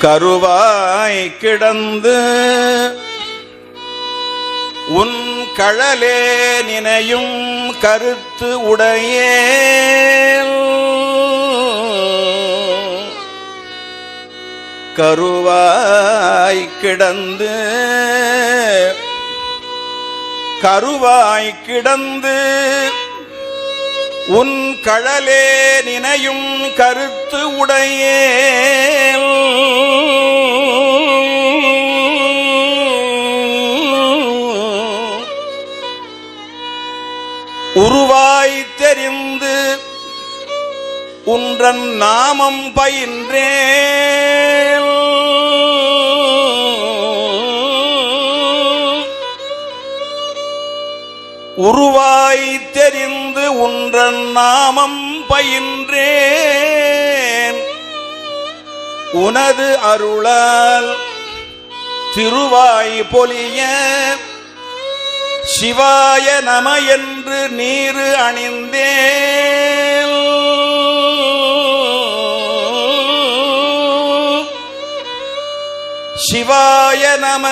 கருவாய் கிடந்து உன் கழலே நினையும் கருத்து உடையே கருவாய் கிடந்து கருவாய் கிடந்து உன் கழலே நினையும் கருத்து உடையே உருவாய் தெரிந்து உன்றன் நாமம் பயின்றேன் உருவாய் தெரிந்து உன்றன் நாமம் பயின்றேன். உனது அருளால் திருவாய் பொலிய சிவாய நம என்று நீரு அணிந்தேன் சிவாய நம